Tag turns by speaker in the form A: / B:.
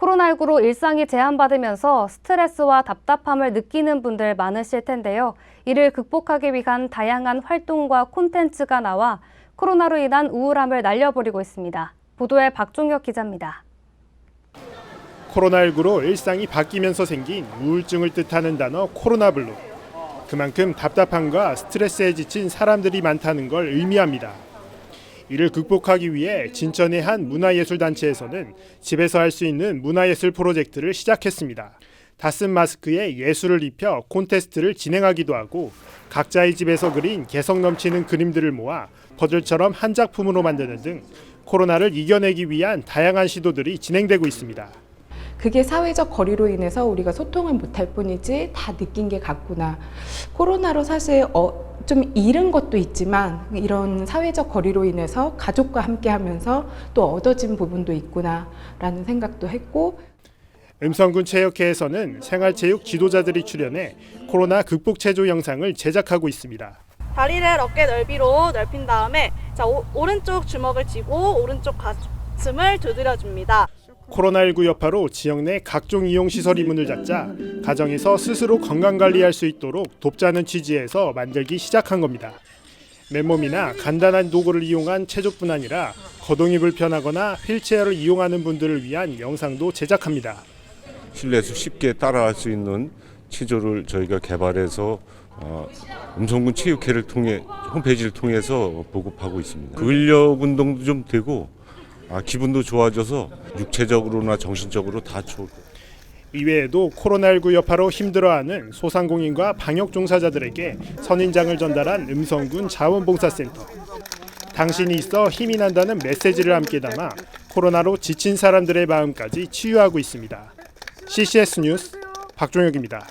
A: 코로나19로 일상이 제한받으면서 스트레스와 답답함을 느끼는 분들 많으실 텐데요. 이를 극복하기 위한 다양한 활동과 콘텐츠가 나와 코로나로 인한 우울함을 날려버리고 있습니다. 보도에 박종혁 기자입니다.
B: 코로나19로 일상이 바뀌면서 생긴 우울증을 뜻하는 단어 코로나 블루. 그만큼 답답함과 스트레스에 지친 사람들이 많다는 걸 의미합니다. 이를 극복하기 위해 진천의 한 문화예술단체에서는 집에서 할 수 있는 문화예술 프로젝트를 시작했습니다. 다쓴 마스크에 예술을 입혀 콘테스트를 진행하기도 하고 각자의 집에서 그린 개성 넘치는 그림들을 모아 퍼즐처럼 한 작품으로 만드는 등 코로나를 이겨내기 위한 다양한 시도들이 진행되고 있습니다.
C: 그게 사회적 거리로 인해서 우리가 소통을 못할 뿐이지 다 느낀 게 같구나. 코로나로 사실 어, 좀 잃은 것도 있지만 이런 사회적 거리로 인해서 가족과 함께 하면서 또 얻어진 부분도 있구나라는 생각도 했고
B: 음성군 체육회에서는 생활체육 지도자들이 출연해 코로나 극복 체조 영상을 제작하고 있습니다.
D: 다리를 어깨 넓이로 넓힌 다음에 자 오, 오른쪽 주먹을 쥐고 오른쪽 가슴을 두드려 줍니다.
B: 코로나19 여파로 지역 내 각종 이용 시설이 문을 닫자 가정에서 스스로 건강 관리할 수 있도록 돕자는 취지에서 만들기 시작한 겁니다. 맨몸이나 간단한 도구를 이용한 체조뿐 아니라 거동이 불편하거나 휠체어를 이용하는 분들을 위한 영상도 제작합니다.
E: 실내에서 쉽게 따라할 수 있는 체조를 저희가 개발해서 어, 음성군 체육회를 통해 홈페이지를 통해서 보급하고 있습니다. 근력 운동도 좀 되고 아, 기분도 좋아져서 육체적으로나 정신적으로 다 좋을 것.
B: 이외에도 코로나19 여파로 힘들어하는 소상공인과 방역 종사자들에게 선인장을 전달한 음성군 자원봉사센터. 당신이 있어 힘이 난다는 메시지를 함께 담아 코로나로 지친 사람들의 마음까지 치유하고 있습니다. CCS 뉴스 박종혁입니다.